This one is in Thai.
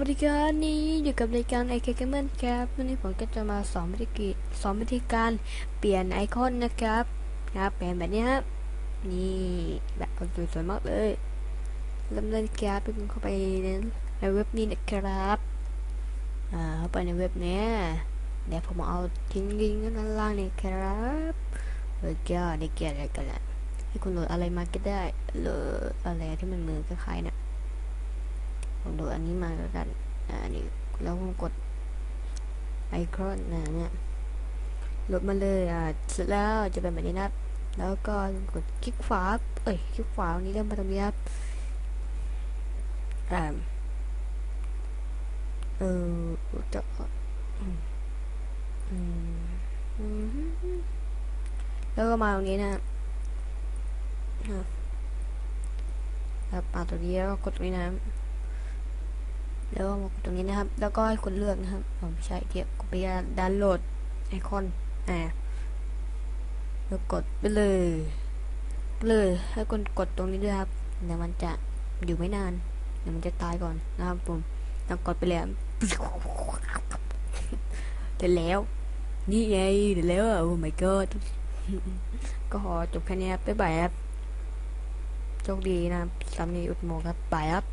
วัสดีครับนี่อยู่กับรายการ IK Gamer ครับวันนี้ผมก็จะมาสอนวิธีกิสอนวิธีการเปลี่ยนไอคอนนะครับนะเปลี่ยนแบบนี้ครับนี่แบบสวยๆมากเลยเริ่มเล่นครับไปเข้าไปในในเว็บนี้นะครับอ่าเข้าไปในเว็บเนี้ยเดี๋ยวผมเอาทิ้งลิงก์ด้านล่างนี่ครับแล้วก็ในเกียรอะไรกันละให้คุณโหลดอะไรมาก็ได้โหลดอะไรที่มันมือคล้ายๆเนี่ย ผมดูอันนี้มาแล้วกันอ่านี่แล้วผมกดไอคอนนะเนี่ยลดมาเลยอ่าเสร็จแล้วจะเป็นแบบนี้นะแล้วก็กดคลิกขวาเอ้ยคลิกขวาตรงนี้เริ่มมาตรงนี้ครับอ่าเออจะแล้วก็มาตรงนี้นะครับอะแล้วมาตรงนี้แล้วก็กดตรงนี้นะ แล้วก็มากดตรงนี้นะครับ แล้วก็ให้คุณเลือกนะครับผมใช้เทียบกดไปดาวน์โหลดไอคอนอ่าแล้วกดไปเลยเลยให้คุณกดตรงนี้ด้วยครับเดี๋ยวมันจะอยู่ไม่นานเดี๋ยวมันจะตายก่อนนะครับผมแล้วกดไปแล้วเสร็จแล้ว นี่ไงเสร็จแล้วโอ้ my god ก็ขอจบแค่นี้ครับบ๊ายบายครับโชคดีนะครับสำนีอุดโมงครับบายครับ